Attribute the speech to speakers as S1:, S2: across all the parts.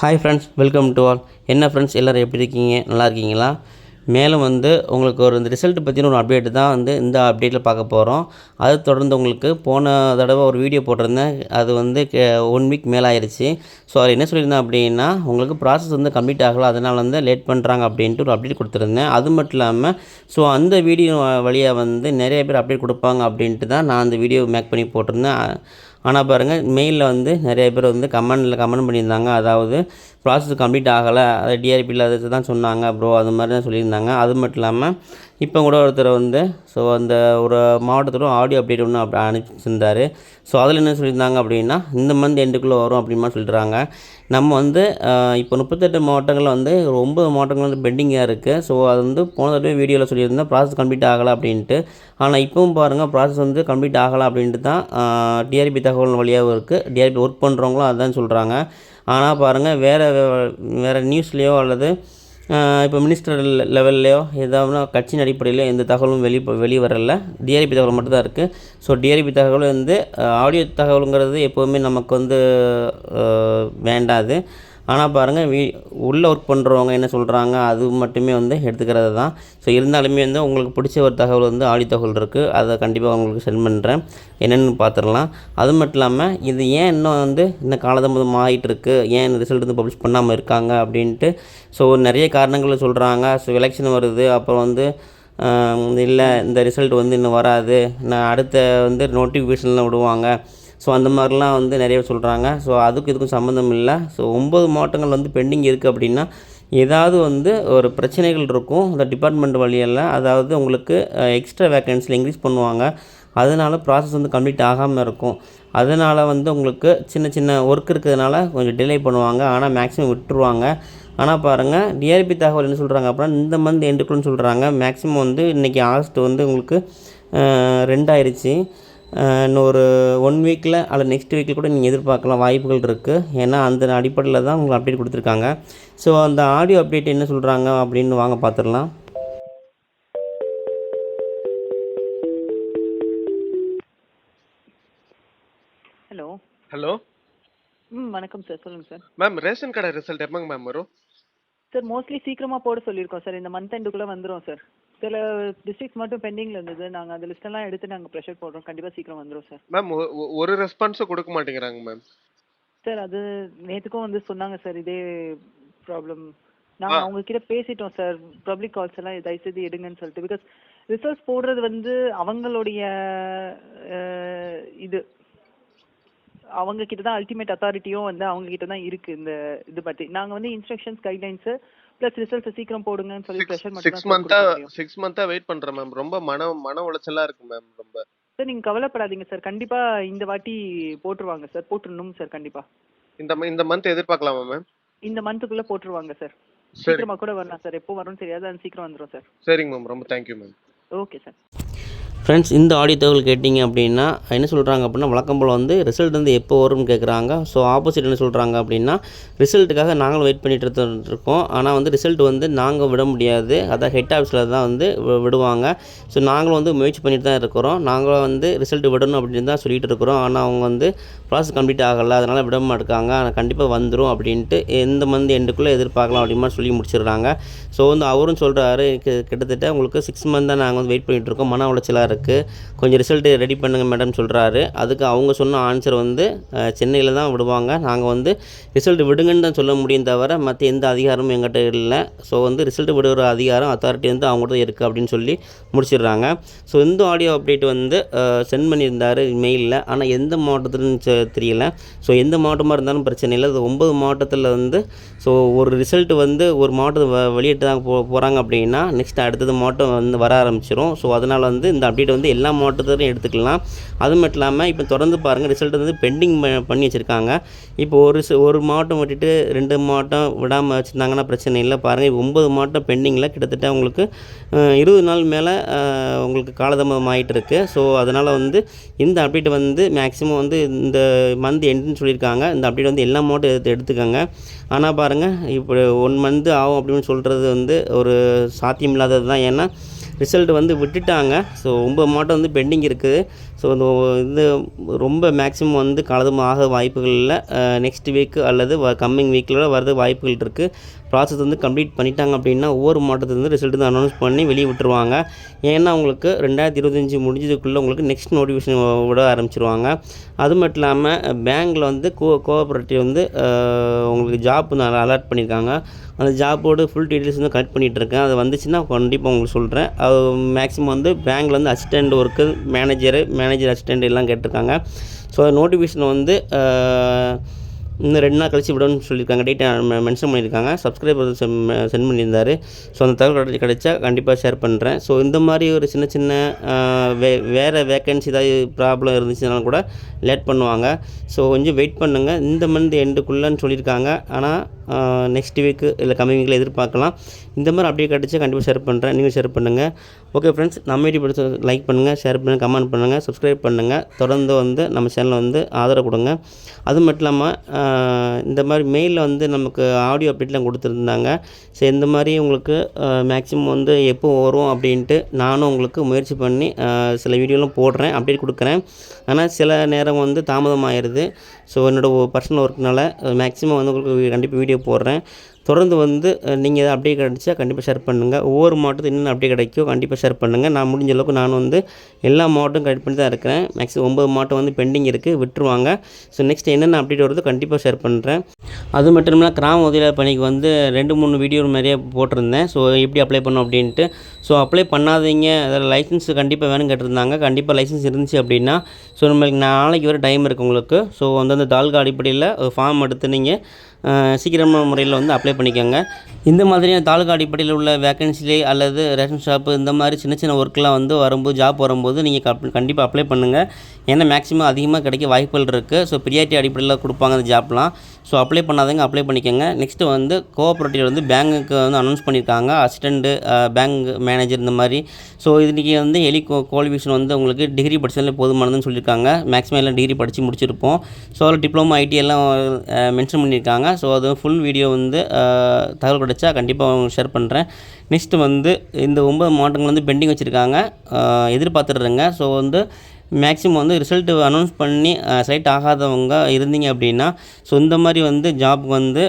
S1: hi friends welcome to all என்ன friends எல்லோரும் எப்படி இருக்கீங்க நல்லா இருக்கீங்களா மேலும் வந்து உங்களுக்கு ஒரு இந்த ரிசல்ட் பற்றின ஒரு அப்டேட் தான் வந்து இந்த அப்டேட்டில் பார்க்க போகிறோம் அது தொடர்ந்து உங்களுக்கு போன தடவை ஒரு வீடியோ போட்டிருந்தேன் அது வந்து கே ஒன் வீக் மேலே ஆயிடுச்சு ஸோ அது என்ன சொல்லியிருந்தேன் அப்படின்னா உங்களுக்கு ப்ராசஸ் வந்து கம்ப்ளீட் ஆகலை அதனால் வந்து லேட் பண்ணுறாங்க அப்படின்ட்டு ஒரு அப்டேட் கொடுத்துருந்தேன் அது மட்டும் இல்லாமல் ஸோ அந்த வீடியோ வழியாக வந்து நிறைய பேர் அப்டேட் கொடுப்பாங்க அப்படின்ட்டு தான் நான் அந்த வீடியோ மேக் பண்ணி போட்டிருந்தேன் ஆனால் பாருங்கள் மெயிலில் வந்து நிறைய பேர் வந்து கமெண்டில் கமெண்ட் பண்ணியிருந்தாங்க அதாவது ப்ராசஸ் கம்ப்ளீட் ஆகலை அதை டிஆர்பியில் அதை தான் சொன்னாங்க ப்ரோ அது மாதிரி தான் சொல்லியிருந்தாங்க அது மட்டும் இல்லாமல் இப்போ கூட ஒருத்தர் வந்து ஸோ அந்த ஒரு மாவட்டத்தோட ஆடியோ அப்டேட் ஒன்று அப்படி அனுப்பிச்சிருந்தார் ஸோ அதில் என்ன சொல்லியிருந்தாங்க அப்படின்னா இந்த மந்த் எண்டுக்குள்ளே வரும் அப்படிமா சொல்கிறாங்க நம்ம வந்து இப்போ முப்பத்தெட்டு மாவட்டங்களில் வந்து ஒரு ஒம்பது மாவட்டங்கள் வந்து பெண்டிங்காக இருக்குது ஸோ அது வந்து போன தடவை வீடியோவில் சொல்லியிருந்தேன் ப்ராசஸ் கம்ப்ளீட் ஆகலை அப்படின்ட்டு ஆனால் இப்போவும் பாருங்கள் ப்ராசஸ் வந்து கம்ப்ளீட் ஆகலை அப்படின்ட்டு தான் டிஆர்பி தகவல் வழியாகவும் இருக்குது டிஆர்பி ஒர்க் பண்ணுறவங்களும் அதுதான் சொல்கிறாங்க ஆனால் பாருங்கள் வேறு வேறு நியூஸ்லேயோ அல்லது இப்போ மினிஸ்டர் லெவல்லையோ ஏதாவது கட்சியின் அடிப்படையிலோ எந்த தகவலும் வெளி வெளியே வரல டிஆர்பி தகவல் மட்டும்தான் இருக்குது ஸோ டிஆர்பி தகவல் வந்து ஆடியோ தகவலுங்கிறது எப்போவுமே நமக்கு வந்து வேண்டாது ஆனால் பாருங்கள் வீ உள்ளே ஒர்க் பண்ணுறவங்க என்ன சொல்கிறாங்க அது மட்டுமே வந்து எடுத்துக்கிறது தான் ஸோ இருந்தாலுமே வந்து உங்களுக்கு பிடிச்ச ஒரு தகவல் வந்து ஆடி தகவல் இருக்குது அதை கண்டிப்பாக உங்களுக்கு சென்ட் பண்ணுறேன் என்னென்னு பார்த்துடலாம் அது மட்டும் இல்லாமல் இது ஏன் இன்னும் வந்து இந்த காலதாமதம் ஆகிட்டு இருக்குது ஏன் ரிசல்ட் வந்து பப்ளிஷ் பண்ணாமல் இருக்காங்க அப்படின்ட்டு ஸோ நிறைய காரணங்கள் சொல்கிறாங்க ஸோ எலெக்ஷன் வருது அப்புறம் வந்து இல்லை இந்த ரிசல்ட் வந்து இன்னும் வராது நான் அடுத்த வந்து நோட்டிஃபிகேஷன்லாம் விடுவாங்க ஸோ அந்த மாதிரிலாம் வந்து நிறைய சொல்கிறாங்க ஸோ அதுக்கும் இதுக்கும் சம்மந்தம் இல்லை ஸோ ஒம்பது மாவட்டங்கள் வந்து பெண்டிங் இருக்குது அப்படின்னா ஏதாவது வந்து ஒரு பிரச்சனைகள் இருக்கும் அந்த டிபார்ட்மெண்ட் வழியில் அதாவது உங்களுக்கு எக்ஸ்ட்ரா வேக்கன்சியில் இன்க்ரீஸ் பண்ணுவாங்க அதனால் ப்ராசஸ் வந்து கம்ப்ளீட் ஆகாமல் இருக்கும் அதனால் வந்து உங்களுக்கு சின்ன சின்ன ஒர்க் இருக்கிறதுனால கொஞ்சம் டிலே பண்ணுவாங்க ஆனால் மேக்ஸிமம் விட்டுருவாங்க ஆனால் பாருங்கள் டிஆர்பி தகவல் என்ன சொல்கிறாங்க அப்படின்னா இந்த மந்த் எண்டுக்குள்ளன்னு சொல்கிறாங்க மேக்ஸிமம் வந்து இன்றைக்கி ஆகஸ்ட் வந்து உங்களுக்கு ரெண்டாயிருச்சு இன்னும் ஒரு ஒன் வீக்கில் அல்லது நெக்ஸ்ட் வீக்கில் கூட நீங்கள் எதிர்பார்க்கலாம் வாய்ப்புகள் இருக்குது ஏன்னா அந்த அடிப்படையில் தான் உங்களுக்கு அப்டேட் கொடுத்துருக்காங்க ஸோ அந்த ஆடியோ அப்டேட் என்ன சொல்கிறாங்க அப்படின்னு வாங்க பார்த்துடலாம்
S2: ஹலோ ஹலோ ம் வணக்கம் சார் சொல்லுங்கள் சார்
S3: மேம் ரேஷன் கடை ரிசல்ட் எப்போங்க மேம் வரும்
S2: சார் மோஸ்ட்லி சீக்கிரமாக போட சொல்லியிருக்கோம் சார் இந்த மந்த் எண்டுக்குள்ளே வந்துடும் சார் சில டிஸ்ட்ரிக்ட் மட்டும் பெண்டிங்ல இருந்தது நாங்க அந்த லிஸ்ட் எல்லாம் எடுத்து நாங்க பிரஷர் போடுறோம் கண்டிப்பா சீக்கிரம் வந்துரும் சார்
S3: மேம் ஒரு ரெஸ்பான்ஸ் கொடுக்க மாட்டேங்கிறாங்க மேம்
S2: சார் அது நேத்துக்கும் வந்து சொன்னாங்க சார் இதே ப்ராப்ளம் நாங்க அவங்க கிட்ட பேசிட்டோம் சார் பப்ளிக் கால்ஸ் எல்லாம் தயவு செய்து எடுங்கன்னு சொல்லிட்டு பிகாஸ் ரிசர்ச் போடுறது வந்து அவங்களுடைய இது அவங்க கிட்ட தான் அல்டிமேட் அத்தாரிட்டியும் வந்து அவங்க கிட்ட தான் இருக்கு இந்த இது பத்தி நாங்க வந்து இன்ஸ்ட்ரக்ஷன்ஸ் கைட்லைன்ஸ் பிளஸ் ரிசல்ட் சீக்கிரம் போடுங்கன்னு சொல்லி பிரஷர்
S3: மட்டும் six months six months wait பண்றேன் மேம் ரொம்ப மன மன உளைச்சலா இருக்கு மேம் ரொம்ப
S2: சார் நீங்க கவலைப்படாதீங்க சார் கண்டிப்பா இந்த வாட்டி போட்டுருவாங்க சார் போட்டுடணும் சார் கண்டிப்பா
S3: இந்த இந்த மந்த் எதிர்பார்க்கலாமா மேம்
S2: இந்த மந்த்துக்குள்ள போட்டுருவாங்க சார் சீக்கிரமா கூட வரலாம் சார் எப்போ வரும்னு தெரியாது அது சீக்கிரம் வந்துடும் சார்
S3: சரிங்க மேம் ரொம்ப thank you ma'am
S2: okay sir
S1: friends இந்த ஆடியோ தகவல் கேட்டிங்க அப்படின்னா என்ன சொல்கிறாங்க அப்படின்னா வழக்கம் போல் வந்து ரிசல்ட் வந்து எப்போ வரும்னு கேட்குறாங்க ஸோ ஆப்போசிட் என்ன சொல்கிறாங்க அப்படின்னா ரிசல்ட்டுக்காக நாங்களும் வெயிட் பண்ணிட்டு இருக்கோம் ஆனால் வந்து ரிசல்ட் வந்து நாங்கள் விட முடியாது அதான் ஹெட் ஆஃபீஸில் தான் வந்து விடுவாங்க ஸோ நாங்களும் வந்து முயற்சி பண்ணிட்டு தான் இருக்கிறோம் நாங்களும் வந்து ரிசல்ட் விடணும் அப்படின்னு தான் சொல்லிகிட்டு இருக்கிறோம் ஆனால் அவங்க வந்து ப்ராசஸ் கம்ப்ளீட் ஆகலை அதனால் விட மாட்டாங்க ஆனால் கண்டிப்பாக வந்துடும் அப்படின்ட்டு எந்த மந்த் எண்டுக்குள்ளே எதிர்பார்க்கலாம் அப்படிமா சொல்லி முடிச்சிடுறாங்க ஸோ வந்து அவரும் சொல்கிறாரு கிட்டத்தட்ட உங்களுக்கு சிக்ஸ் மந்த் தான் நாங்கள் வந்து வெயிட் பண்ணிகிட்டு இருக்கோம் மன உளைச்சலாக இருக்குது இருக்கு கொஞ்சம் ரிசல்ட்டு ரெடி பண்ணுங்கள் மேடம் சொல்கிறாரு அதுக்கு அவங்க சொன்ன ஆன்சர் வந்து சென்னையில் தான் விடுவாங்க நாங்கள் வந்து ரிசல்ட் விடுங்கன்னு தான் சொல்ல முடியும் தவிர மற்ற எந்த அதிகாரமும் எங்கிட்ட இல்லை ஸோ வந்து ரிசல்ட் விடுகிற அதிகாரம் அத்தாரிட்டி வந்து அவங்கள்ட்ட இருக்குது அப்படின்னு சொல்லி முடிச்சிடுறாங்க ஸோ இந்த ஆடியோ அப்டேட் வந்து சென்ட் பண்ணியிருந்தார் மெயிலில் ஆனால் எந்த மாவட்டத்துலன்னு தெரியல ஸோ எந்த மாவட்டமாக இருந்தாலும் பிரச்சனை இல்லை அது ஒம்பது மாவட்டத்தில் வந்து ஸோ ஒரு ரிசல்ட் வந்து ஒரு மாவட்டத்தை வெளியிட்டு தான் போ போகிறாங்க அப்படின்னா நெக்ஸ்ட் அடுத்தது மாவட்டம் வந்து வர ஆரம்பிச்சிடும் ஸோ அதனால் வந்து இந்த அப்டேட் ப்ராடக்ட் வந்து எல்லா மாவட்டத்திலையும் எடுத்துக்கலாம் அது மட்டும் இல்லாமல் இப்போ தொடர்ந்து பாருங்கள் ரிசல்ட் வந்து பெண்டிங் பண்ணி வச்சுருக்காங்க இப்போ ஒரு ஒரு மாவட்டம் விட்டுட்டு ரெண்டு மாவட்டம் விடாமல் வச்சுருந்தாங்கன்னா பிரச்சனை இல்லை பாருங்கள் இப்போ ஒம்பது மாவட்டம் பெண்டிங்கில் கிட்டத்தட்ட உங்களுக்கு இருபது நாள் மேலே உங்களுக்கு காலதாமதம் ஆகிட்டு இருக்குது ஸோ அதனால் வந்து இந்த அப்டேட் வந்து மேக்ஸிமம் வந்து இந்த மந்த் எண்டுன்னு சொல்லியிருக்காங்க இந்த அப்டேட் வந்து எல்லா மாவட்டம் எடுத்து எடுத்துக்கோங்க ஆனால் பாருங்கள் இப்போ ஒன் மந்த் ஆகும் அப்படின்னு சொல்கிறது வந்து ஒரு சாத்தியம் இல்லாதது தான் ஏன்னா ரிசல்ட் வந்து விட்டுட்டாங்க ஸோ ரொம்ப மாட்டம் வந்து பெண்டிங் இருக்குது ஸோ இந்த இது ரொம்ப மேக்ஸிமம் வந்து காலதும் ஆக வாய்ப்புகள் இல்லை நெக்ஸ்ட் வீக் அல்லது கம்மிங் வீக்கில் வரது வாய்ப்புகள் இருக்குது ப்ராசஸ் வந்து கம்ப்ளீட் பண்ணிட்டாங்க அப்படின்னா ஒவ்வொரு மாவட்டத்துலேருந்து ரிசல்ட் தான் அனௌன்ஸ் பண்ணி வெளியே விட்டுருவாங்க ஏன்னா உங்களுக்கு ரெண்டாயிரத்தி இருபத்தஞ்சி முடிஞ்சதுக்குள்ளே உங்களுக்கு நெக்ஸ்ட் நோட்டிஃபிகேஷன் விட ஆரம்பிச்சிருவாங்க அது மட்டும் இல்லாமல் பேங்க்கில் வந்து கோ கோஆப்ரேட்டிவ் வந்து உங்களுக்கு ஜாப் வந்து அலாட் பண்ணியிருக்காங்க அந்த ஜாப்போடு ஃபுல் டீட்டெயில்ஸ் வந்து கலெக்ட் பண்ணிகிட்ருக்கேன் அது வந்துச்சுன்னா கண்டிப்பாக உங்களுக்கு சொல்கிறேன் அது மேக்ஸிமம் வந்து பேங்க்கில் வந்து assistant work manager manager assistant எல்லாம் கேட்டிருக்காங்க ஸோ நோட்டிஃபிகேஷன் வந்து இன்னும் ரெண்டு நாள் கழிச்சு விடணும்னு சொல்லியிருக்காங்க டேட் மென்ஷன் பண்ணியிருக்காங்க சப்ஸ்கிரைபர் சென்ட் பண்ணியிருந்தார் ஸோ அந்த தகவல் கிடைச்சி கிடைச்சா கண்டிப்பாக ஷேர் பண்ணுறேன் ஸோ இந்த மாதிரி ஒரு சின்ன சின்ன வே வேறு வேக்கன்சி ஏதாவது ப்ராப்ளம் இருந்துச்சுனாலும் கூட லேட் பண்ணுவாங்க ஸோ கொஞ்சம் வெயிட் பண்ணுங்கள் இந்த மந்த் எண்டுக்குள்ளேன்னு சொல்லியிருக்காங்க ஆனால் நெக்ஸ்ட் வீக்கு இல்லை கம்மிங் வீக்கில் எதிர்பார்க்கலாம் இந்த மாதிரி அப்டேட் கிடச்சா கண்டிப்பாக ஷேர் பண்ணுறேன் நீங்கள் ஷேர் பண்ணுங்கள் ஓகே ஃப்ரெண்ட்ஸ் நம்ம வீடியோ பிடிச்ச லைக் பண்ணுங்கள் ஷேர் பண்ணுங்கள் கமெண்ட் பண்ணுங்கள் சப்ஸ்கிரைப் பண்ணுங்கள் தொடர்ந்து வந்து நம்ம சேனலில் வந்து ஆதரவு கொடுங்க அது மட்டும் இல்லாமல் இந்த மாதிரி மெயிலில் வந்து நமக்கு ஆடியோ அப்டேட்லாம் கொடுத்துருந்தாங்க ஸோ இந்த மாதிரி உங்களுக்கு மேக்ஸிமம் வந்து எப்போ வரும் அப்படின்ட்டு நானும் உங்களுக்கு முயற்சி பண்ணி சில வீடியோலாம் போடுறேன் அப்டேட் கொடுக்குறேன் ஆனால் சில நேரம் வந்து தாமதம் ஆயிடுது ஸோ என்னோடய பர்சனல் ஒர்க்னால் மேக்ஸிமம் வந்து உங்களுக்கு கண்டிப்பாக வீடியோ போடுறேன் தொடர்ந்து வந்து நீங்கள் அப்டேட் கிடச்சா கண்டிப்பாக ஷேர் பண்ணுங்கள் ஒவ்வொரு மாவட்டத்துக்கு என்னென்ன அப்டேட் கிடைக்கும் கண்டிப்பாக ஷேர் பண்ணுங்கள் நான் முடிஞ்ச அளவுக்கு நான் வந்து எல்லா மாவட்டம் கட் பண்ணி தான் இருக்கிறேன் மேக்ஸிமம் ஒம்பது மாவட்டம் வந்து பெண்டிங் இருக்குது விட்டுருவாங்க ஸோ நெக்ஸ்ட் என்னென்ன அப்டேட் வருதோ கண்டிப்பாக ஷேர் பண்ணுறேன் அது மட்டும் இல்லாமல் கிராம உதவியாளர் பணிக்கு வந்து ரெண்டு மூணு வீடியோ நிறைய போட்டிருந்தேன் ஸோ எப்படி அப்ளை பண்ணும் அப்படின்ட்டு ஸோ அப்ளை பண்ணாதீங்க அதில் லைசன்ஸ் கண்டிப்பாக வேணும் கேட்டிருந்தாங்க கண்டிப்பாக லைசன்ஸ் இருந்துச்சு அப்படின்னா ஸோ நம்மளுக்கு நாளைக்கு வர டைம் இருக்குது உங்களுக்கு ஸோ வந்து அந்த தாலுகா அடிப்படையில் ஒரு ஃபார்ம் எடுத்து நீங்கள் சீக்கிரமான முறையில் வந்து அப்ளை பண்ணிக்கோங்க இந்த மாதிரியான தாலுகா அடிப்படையில் உள்ள வேக்கன்சிலே அல்லது ரேஷன் ஷாப்பு இந்த மாதிரி சின்ன சின்ன ஒர்க்கெலாம் வந்து வரும்போது ஜாப் வரும்போது நீங்கள் கண்டிப்பாக அப்ளை பண்ணுங்கள் ஏன்னா மேக்ஸிமம் அதிகமாக கிடைக்க வாய்ப்புகள் இருக்குது ஸோ பிரியாரிட்டி அடிப்படையில் கொடுப்பாங்க அந்த ஜாப்லாம் ஸோ அப்ளை பண்ணாதவங்க அப்ளை பண்ணிக்கோங்க நெக்ஸ்ட்டு வந்து கோஆப்ரேட்டிவ் வந்து பேங்குக்கு வந்து அனௌன்ஸ் பண்ணியிருக்காங்க அசிஸ்டண்ட்டு பேங்க் மேனேஜர் இந்த மாதிரி ஸோ இன்றைக்கி வந்து எலி கோ குவாலிஃபிகேஷன் வந்து உங்களுக்கு டிகிரி படித்ததில் போதுமானதுன்னு சொல்லியிருக்காங்க மேக்ஸிமம் எல்லாம் டிகிரி படித்து முடிச்சிருப்போம் ஸோ அதில் டிப்ளமோ ஐடி எல்லாம் மென்ஷன் பண்ணியிருக்காங்க ஸோ அது ஃபுல் வீடியோ வந்து தகவல் கிடச்சா கண்டிப்பாக ஷேர் பண்ணுறேன் நெக்ஸ்ட்டு வந்து இந்த ஒம்பது மாவட்டங்கள் வந்து பெண்டிங் வச்சுருக்காங்க எதிர்பார்த்துடுறேங்க ஸோ வந்து மேக்ஸிமம் வந்து ரிசல்ட் அனௌன்ஸ் பண்ணி செலக்ட் ஆகாதவங்க இருந்தீங்க அப்படின்னா ஸோ இந்த மாதிரி வந்து ஜாப்க்கு வந்து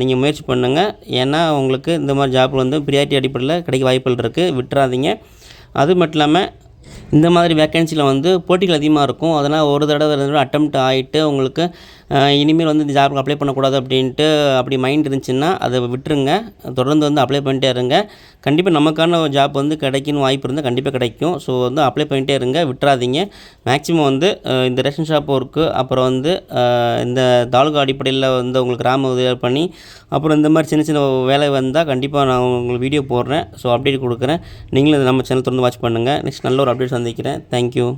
S1: நீங்கள் முயற்சி பண்ணுங்கள் ஏன்னா உங்களுக்கு இந்த மாதிரி ஜாப் வந்து ப்ரியாரிட்டி அடிப்படையில் கிடைக்க வாய்ப்புகள் இருக்குது விட்டுறாதீங்க அது மட்டும் இல்லாமல் இந்த மாதிரி வேக்கன்சியில் வந்து போட்டிகள் அதிகமாக இருக்கும் அதனால் ஒரு தடவை ரெண்டு தடவை அட்டம்ப்ட் ஆகிட்டு உங்களுக்கு இனிமேல் வந்து இந்த ஜாபுக்கு அப்ளை பண்ணக்கூடாது அப்படின்ட்டு அப்படி மைண்ட் இருந்துச்சுன்னா அதை விட்டுருங்க தொடர்ந்து வந்து அப்ளை பண்ணிட்டே இருங்க கண்டிப்பாக நமக்கான ஜாப் வந்து கிடைக்கணும் வாய்ப்பு இருந்தால் கண்டிப்பாக கிடைக்கும் ஸோ வந்து அப்ளை பண்ணிட்டே இருங்க விட்டுறாதீங்க மேக்ஸிமம் வந்து இந்த ரேஷன் ஷாப் ஒர்க்கு அப்புறம் வந்து இந்த தாலுகா அடிப்படையில் வந்து உங்களுக்கு கிராம உதவி பண்ணி அப்புறம் இந்த மாதிரி சின்ன சின்ன வேலை வந்தால் கண்டிப்பாக நான் உங்களுக்கு வீடியோ போடுறேன் ஸோ அப்டேட் கொடுக்குறேன் நீங்களும் நம்ம சேனல் தொடர்ந்து வாட்ச் பண்ணுங்கள் நெக்ஸ்ட் நல்ல ஒரு அப்டேட் சந்திக்கிறேன் தேங்க்யூ